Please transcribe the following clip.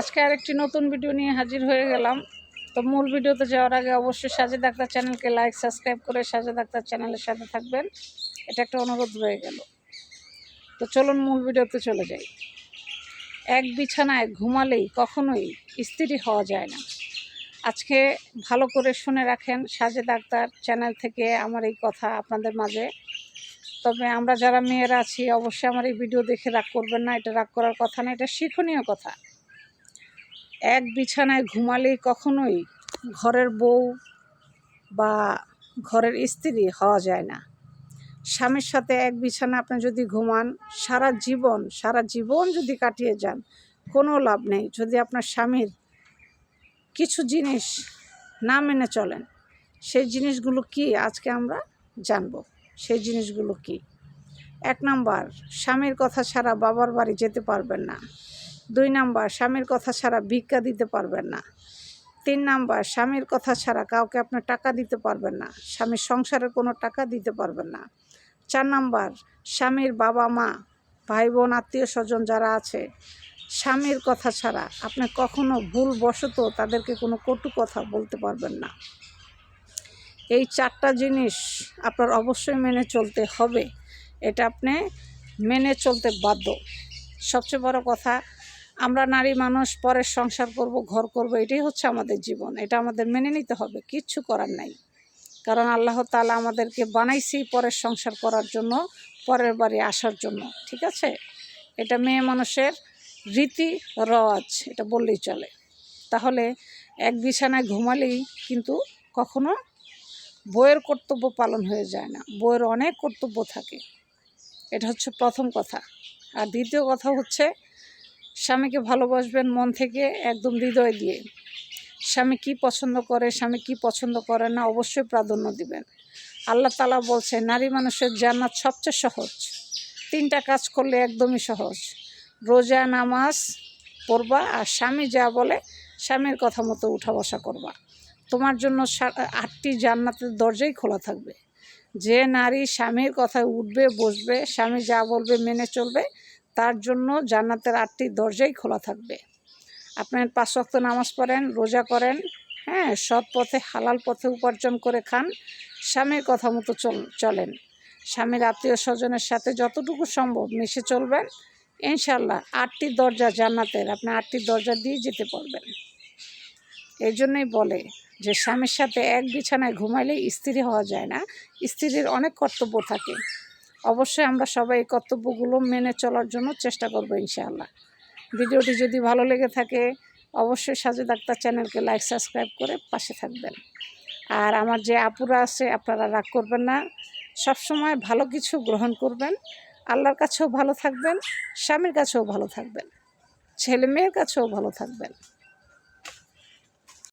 আজকে আরেকটি নতুন ভিডিও নিয়ে হাজির হয়ে গেলাম। তো মূল ভিডিওতে যাওয়ার আগে অবশ্যই সাজে ডাক্তার চ্যানেলকে লাইক সাবস্ক্রাইব করে সাজে ডাক্তার চ্যানেলের সাথে থাকবেন। এটা একটা অনুরোধ রয়ে গেল। তো চলুন মূল ভিডিওতে চলে যাই। এক বিছানায় ঘুমালেই কখনোই স্ত্রী হওয়া যায় না। আজকে ভালো করে শুনে রাখেন সাজে ডাক্তার চ্যানেল থেকে আমার এই কথা আপনাদের মাঝে। তবে আমরা যারা মেয়েরা আছি, অবশ্যই আমার এই ভিডিও দেখে রাগ করবেন না। এটা রাগ করার কথা না, এটা শিক্ষণীয় কথা। এক বিছানায় ঘুমালেই কখনোই ঘরের বউ বা ঘরের স্ত্রী হওয়া যায় না। স্বামীর সাথে এক বিছানা আপনি যদি ঘুমান, সারা জীবন সারা জীবন যদি কাটিয়ে যান, কোনো লাভ নেই। যদি আপনার স্বামীর কিছু জিনিস না মেনে চলেন, সেই জিনিসগুলো কি আজকে আমরা জানব? সেই জিনিসগুলো কি? এক নাম্বার, স্বামীর কথা ছাড়া বাবার বাড়ি যেতে পারবেন না। দুই নাম্বার, স্বামীর কথা ছাড়া ভিক্ষা দিতে পারবেন না। তিন নাম্বার, স্বামীর কথা ছাড়া কাউকে আপনার টাকা দিতে পারবেন না। স্বামীর সংসারে কোনো টাকা দিতে পারবেন না। চার নাম্বার, স্বামীর বাবা মা ভাই বোন আত্মীয় স্বজন যারা আছে, স্বামীর কথা ছাড়া আপনি কখনো ভুলবশত তাদেরকে কোনো কটু কথা বলতে পারবেন না। এই চারটা জিনিস আপনার অবশ্যই মেনে চলতে হবে। এটা আপনি মেনে চলতে বাধ্য। সবচেয়ে বড় কথা আমরা নারী মানুষ, পরের সংসার করব, ঘর করব, এটাই হচ্ছে আমাদের জীবন। এটা আমাদের মেনে নিতে হবে, কিচ্ছু করার নাই। কারণ আল্লাহ তালা আমাদেরকে বানাইছি পরের সংসার করার জন্য, পরের বাড়ি আসার জন্য, ঠিক আছে? এটা মেয়ে মানুষের রীতি, রওয়াজ, এটা বললেই চলে। তাহলে এক বিছানায় ঘুমালেই কিন্তু কখনো বইয়ের কর্তব্য পালন হয়ে যায় না, বইয়ের অনেক কর্তব্য থাকে। এটা হচ্ছে প্রথম কথা। আর দ্বিতীয় কথা হচ্ছে স্বামীকে ভালোবাসবেন মন থেকে একদম হৃদয় দিয়ে। স্বামী কি পছন্দ করে, স্বামী কি পছন্দ করে না, অবশ্যই প্রাধান্য দিবেন। আল্লাহ তালা বলছে, নারী মানুষের জান্নাত সবচেয়ে সহজ। তিনটা কাজ করলে একদমই সহজ। রোজা, নামাজ পড়বা আর স্বামী যা বলে স্বামীর কথা মতো উঠা বসা করবা। তোমার জন্য আটটি জান্নাতের দরজাই খোলা থাকবে। যে নারী স্বামীর কথায় উঠবে, বসবে, স্বামী যা বলবে, মেনে চলবে তার জন্য জান্নাতের আটটি দরজাই খোলা থাকবে। আপনার পাঁচ ওয়াক্ত নামাজ পড়েন, রোজা করেন হ্যাঁ সৎ পথে, হালাল পথে উপার্জন করে খান, স্বামীর কথা মতো চল চলেন। স্বামীর আত্মীয় স্বজনের সাথে যতটুকু সম্ভব মিশে চলবেন। ইনশাল্লাহ আটটি দরজা জান্নাতের, আপনি আটটি দরজা দিয়ে যেতে পারবেন। এই জন্যই বলে যে স্বামীর সাথে এক বিছানায় ঘুমাইলে স্ত্রী হওয়া যায় না। স্ত্রীর অনেক কর্তব্য থাকে। অবশ্যই আমরা সবাই এই কর্তব্যগুলো মেনে চলার জন্য চেষ্টা করব ইনশাআল্লাহ। ভিডিওটি যদি ভালো লেগে থাকে, অবশ্যই সাজে ডাক্তার চ্যানেলকে লাইক সাবস্ক্রাইব করে পাশে থাকবেন। আর আমার যে আপুরা আছে, আপনারা রাগ করবেন না। সবসময় ভালো কিছু গ্রহণ করবেন। আল্লাহর কাছেও ভালো থাকবেন, স্বামীর কাছেও ভালো থাকবেন ছেলে মেয়ের কাছেও ভালো থাকবেন।